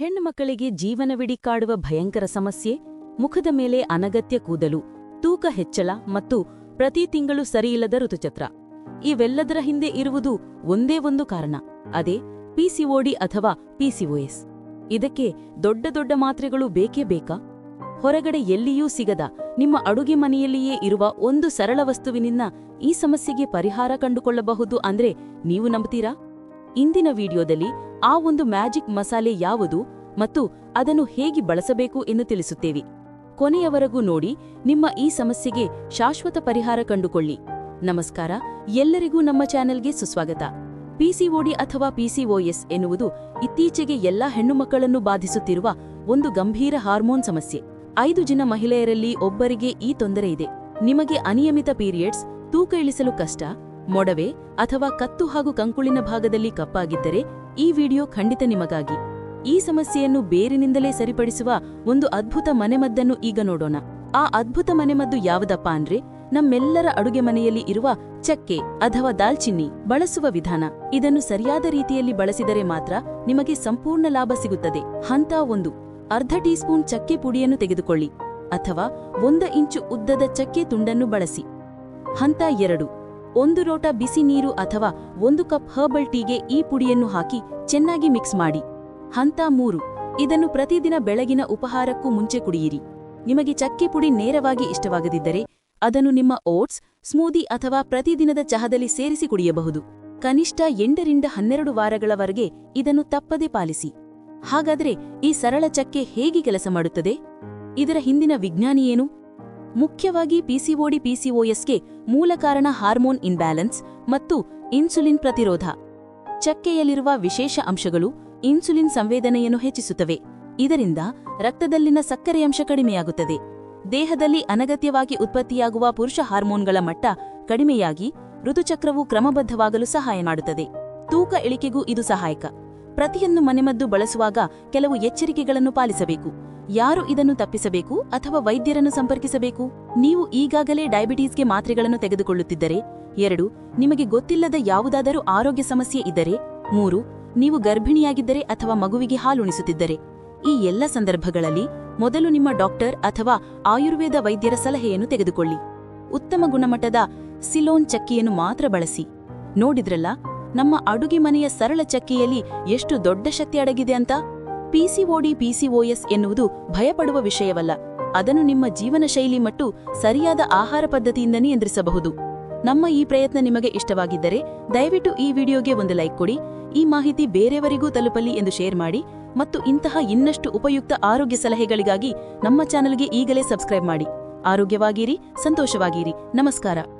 ಹೆಣ್ಣುಮಕ್ಕಳಿಗೆ ಜೀವನವಿಡಿ ಕಾಡುವ ಭಯಂಕರ ಸಮಸ್ಯೆ, ಮುಖದ ಮೇಲೆ ಅನಗತ್ಯ ಕೂದಲು, ತೂಕ ಹೆಚ್ಚಳ ಮತ್ತು ಪ್ರತಿ ತಿಂಗಳು ಸರಿಯಿಲ್ಲದ ಋತುಚಕ್ರ. ಇವೆಲ್ಲದರ ಹಿಂದೆ ಇರುವುದು ಒಂದೇ ಒಂದು ಕಾರಣ, ಅದೇ ಪಿಸಿಒಡಿ ಅಥವಾ ಪಿಸಿಒಎಸ್ ಇದಕ್ಕೆ ದೊಡ್ಡ ದೊಡ್ಡ ಮಾತ್ರೆಗಳು ಬೇಕೇ ಬೇಕಾ? ಹೊರಗಡೆ ಎಲ್ಲಿಯೂ ಸಿಗದ ನಿಮ್ಮ ಅಡುಗೆ ಮನೆಯಲ್ಲಿಯೇ ಇರುವ ಒಂದು ಸರಳ ವಸ್ತುವಿನಿಂದ ಈ ಸಮಸ್ಯೆಗೆ ಪರಿಹಾರ ಕಂಡುಕೊಳ್ಳಬಹುದು ಅಂದ್ರೆ ನೀವು ನಂಬ್ತೀರಾ? ಇಂದಿನ ವಿಡಿಯೋದಲ್ಲಿ ಆ ಒಂದು ಮ್ಯಾಜಿಕ್ ಮಸಾಲೆ ಯಾವುದು ಮತ್ತು ಅದನ್ನು ಹೇಗೆ ಬಳಸಬೇಕು ಎಂದು ತಿಳಿಸುತ್ತೇವೆ. ಕೊನೆಯವರೆಗೂ ನೋಡಿ, ನಿಮ್ಮ ಈ ಸಮಸ್ಯೆಗೆ ಶಾಶ್ವತ ಪರಿಹಾರ ಕಂಡುಕೊಳ್ಳಿ. ನಮಸ್ಕಾರ, ಎಲ್ಲರಿಗೂ ನಮ್ಮ ಚಾನೆಲ್ಗೆ ಸುಸ್ವಾಗತ. ಪಿಸಿಒಡಿ ಅಥವಾ ಪಿಸಿಒಎಸ್ ಎನ್ನುವುದು ಇತ್ತೀಚೆಗೆ ಎಲ್ಲಾ ಹೆಣ್ಣುಮಕ್ಕಳನ್ನು ಬಾಧಿಸುತ್ತಿರುವ ಒಂದು ಗಂಭೀರ ಹಾರ್ಮೋನ್ ಸಮಸ್ಯೆ. ಐದು ಜನ ಮಹಿಳೆಯರಲ್ಲಿ ಒಬ್ಬರಿಗೆ ಈ ತೊಂದರೆ ಇದೆ. ನಿಮಗೆ ಅನಿಯಮಿತ ಪೀರಿಯಡ್ಸ್, ತೂಕ ಇಳಿಸಲು ಕಷ್ಟ ಮೊಡವೆ ಅಥವಾ ಕತ್ತು ಹಾಗೂ ಕಂಕುಳಿನ ಭಾಗದಲ್ಲಿ ಕಪ್ಪಾಗಿದ್ದರೆ ಈ ವಿಡಿಯೋ ಖಂಡಿತ ನಿಮಗಾಗಿ. ಈ ಸಮಸ್ಯೆಯನ್ನು ಬೇರಿನಿಂದಲೇ ಸರಿಪಡಿಸುವ ಒಂದು ಅದ್ಭುತ ಮನೆಮದ್ದನ್ನು ಈಗ ನೋಡೋಣ. ಆ ಅದ್ಭುತ ಮನೆಮದ್ದು ಯಾವುದಪ್ಪ ಅಂದ್ರೆ ನಮ್ಮೆಲ್ಲರ ಅಡುಗೆ ಮನೆಯಲ್ಲಿ ಇರುವ ಚಕ್ಕೆ ಅಥವಾ ದಾಲ್ಚಿನ್ನಿ ಬಳಸುವ ವಿಧಾನ. ಇದನ್ನು ಸರಿಯಾದ ರೀತಿಯಲ್ಲಿ ಬಳಸಿದರೆ ಮಾತ್ರ ನಿಮಗೆ ಸಂಪೂರ್ಣ ಲಾಭ ಸಿಗುತ್ತದೆ. ಹಂತ ಒಂದು ಅರ್ಧ ಟೀಸ್ಪೂನ್ ಚಕ್ಕೆ ಪುಡಿಯನ್ನು ತೆಗೆದುಕೊಳ್ಳಿ ಅಥವಾ ಒಂದ ಇಂಚು ಉದ್ದದ ಚಕ್ಕೆ ತುಂಡನ್ನು ಬಳಸಿ. ಹಂತ ಎರಡು ಒಂದು ಲೋಟ ಬಿಸಿ ನೀರು ಅಥವಾ ಒಂದು ಕಪ್ ಹರ್ಬಲ್ ಟೀಗೆ ಈ ಪುಡಿಯನ್ನು ಹಾಕಿ ಚೆನ್ನಾಗಿ ಮಿಕ್ಸ್ ಮಾಡಿ. ಹಂತ ಮೂರು. ಇದನ್ನು ಪ್ರತಿದಿನ ಬೆಳಗಿನ ಉಪಹಾರಕ್ಕೂ ಮುಂಚೆ ಕುಡಿಯಿರಿ. ನಿಮಗೆ ಚಕ್ಕೆ ಪುಡಿ ನೇರವಾಗಿ ಇಷ್ಟವಾಗದಿದ್ದರೆ ಅದನ್ನು ನಿಮ್ಮ ಓಟ್ಸ್, ಸ್ಮೂದಿ ಅಥವಾ ಪ್ರತಿದಿನದ ಚಹದಲ್ಲಿ ಸೇರಿಸಿ ಕುಡಿಯಬಹುದು. ಕನಿಷ್ಠ ಎಂಟರಿಂದ ಹನ್ನೆರಡು ವಾರಗಳವರೆಗೆ ಇದನ್ನು ತಪ್ಪದೆ ಪಾಲಿಸಿ. ಹಾಗಾದರೆ ಈ ಸರಳ ಚಕ್ಕೆ ಹೇಗೆ ಕೆಲಸ ಮಾಡುತ್ತದೆ? ಇದರ ಹಿಂದಿನ ವಿಜ್ಞಾನಿ ಏನು? ಮುಖ್ಯವಾಗಿ ಪಿಸಿಒಡಿ ಪಿಸಿಒಎಸ್ಗೆ ಮೂಲ ಕಾರಣ ಹಾರ್ಮೋನ್ ಇನ್ಬ್ಯಾಲೆನ್ಸ್ ಮತ್ತು ಇನ್ಸುಲಿನ್ ಪ್ರತಿರೋಧ. ಚಕ್ಕೆಯಲ್ಲಿರುವ ವಿಶೇಷ ಅಂಶಗಳು ಇನ್ಸುಲಿನ್ ಸಂವೇದನೆಯನ್ನು ಹೆಚ್ಚಿಸುತ್ತವೆ. ಇದರಿಂದ ರಕ್ತದಲ್ಲಿನ ಸಕ್ಕರೆ ಅಂಶ ಕಡಿಮೆಯಾಗುತ್ತದೆ. ದೇಹದಲ್ಲಿ ಅನಗತ್ಯವಾಗಿ ಉತ್ಪತ್ತಿಯಾಗುವ ಪುರುಷ ಹಾರ್ಮೋನ್ಗಳ ಮಟ್ಟ ಕಡಿಮೆಯಾಗಿ ಋತುಚಕ್ರವು ಕ್ರಮಬದ್ಧವಾಗಲು ಸಹಾಯ ಮಾಡುತ್ತದೆ. ತೂಕ ಇಳಿಕೆಗೂ ಇದು ಸಹಾಯಕ. ಪ್ರತಿಯೊಂದು ಮನೆಮದ್ದು ಬಳಸುವಾಗ ಕೆಲವು ಎಚ್ಚರಿಕೆಗಳನ್ನು ಪಾಲಿಸಬೇಕು. ಯಾರು ಇದನ್ನು ತಪ್ಪಿಸಬೇಕು ಅಥವಾ ವೈದ್ಯರನ್ನು ಸಂಪರ್ಕಿಸಬೇಕು? ನೀವು ಈಗಾಗಲೇ ಡಯಾಬಿಟೀಸ್ಗೆ ಮಾತ್ರೆಗಳನ್ನು ತೆಗೆದುಕೊಳ್ಳುತ್ತಿದ್ದರೆ, ಎರಡು, ನಿಮಗೆ ಗೊತ್ತಿಲ್ಲದ ಯಾವುದಾದರೂ ಆರೋಗ್ಯ ಸಮಸ್ಯೆ ಇದ್ದರೆ, ಮೂರು, ನೀವು ಗರ್ಭಿಣಿಯಾಗಿದ್ದರೆ ಅಥವಾ ಮಗುವಿಗೆ ಹಾಲುಣಿಸುತ್ತಿದ್ದರೆ. ಈ ಎಲ್ಲ ಸಂದರ್ಭಗಳಲ್ಲಿ ಮೊದಲು ನಿಮ್ಮ ಡಾಕ್ಟರ್ ಅಥವಾ ಆಯುರ್ವೇದ ವೈದ್ಯರ ಸಲಹೆಯನ್ನು ತೆಗೆದುಕೊಳ್ಳಿ. ಉತ್ತಮ ಗುಣಮಟ್ಟದ ಸಿಲೋನ್ ಚಕ್ಕಿಯನ್ನು ಮಾತ್ರ ಬಳಸಿ. ನೋಡಿದ್ರಲ್ಲ, ನಮ್ಮ ಅಡುಗೆ ಮನೆಯ ಸರಳ ಚಕ್ಕಿಯಲ್ಲಿ ಎಷ್ಟು ದೊಡ್ಡ ಶಕ್ತಿ ಅಡಗಿದೆ ಅಂತ? ಪಿಸಿಒಡಿ ಪಿಸಿಒಎಸ್ ಎನ್ನುವುದು ಭಯಪಡುವ ವಿಷಯವಲ್ಲ. ಅದನ್ನು ನಿಮ್ಮ ಜೀವನ ಶೈಲಿ ಮತ್ತು ಸರಿಯಾದ ಆಹಾರ ಪದ್ಧತಿಯಿಂದ ನಿಯಂತ್ರಿಸಬಹುದು. ನಮ್ಮ ಈ ಪ್ರಯತ್ನ ನಿಮಗೆ ಇಷ್ಟವಾಗಿದ್ದರೆ ದಯವಿಟ್ಟು ಈ ವಿಡಿಯೋಗೆ ಒಂದು ಲೈಕ್ ಕೊಡಿ. ಈ ಮಾಹಿತಿ ಬೇರೆಯವರಿಗೂ ತಲುಪಲಿ ಎಂದು ಶೇರ್ ಮಾಡಿ ಮತ್ತು ಇಂತಹ ಇನ್ನಷ್ಟು ಉಪಯುಕ್ತ ಆರೋಗ್ಯ ಸಲಹೆಗಳಿಗಾಗಿ ನಮ್ಮ ಚಾನೆಲ್ಗೆ ಈಗಲೇ ಸಬ್ಸ್ಕ್ರೈಬ್ ಮಾಡಿ. ಆರೋಗ್ಯವಾಗಿರಿ, ಸಂತೋಷವಾಗಿರಿ. ನಮಸ್ಕಾರ.